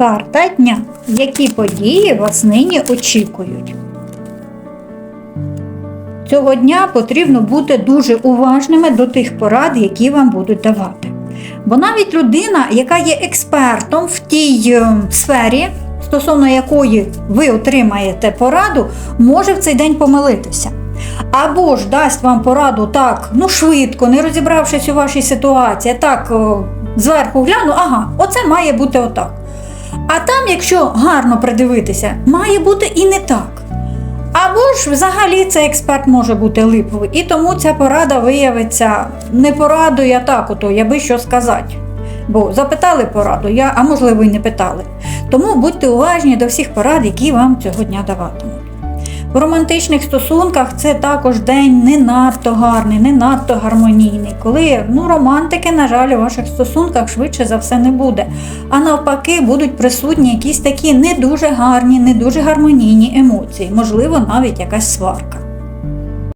Карта дня. Які події вас нині очікують? Цього дня потрібно бути дуже уважними до тих порад, які вам будуть давати. Бо навіть людина, яка є експертом в тій е, сфері, стосовно якої ви отримаєте пораду, може в цей день помилитися. Або ж дасть вам пораду так, ну швидко, не розібравшись у вашій ситуації, так зверху гляну, ага, оце має бути отак. А там, якщо гарно придивитися, має бути і не так. Або ж взагалі цей експерт може бути липовий, і тому ця порада виявиться не порадою, а так ото, я би що сказати. Бо запитали пораду, я, а можливо і не питали. Тому будьте уважні до всіх порад, які вам цього дня даватимуть. В романтичних стосунках це також день не надто гарний, не надто гармонійний, коли ну, романтики, на жаль, у ваших стосунках швидше за все не буде. А навпаки, будуть присутні якісь такі не дуже гарні, не дуже гармонійні емоції, можливо, навіть якась сварка.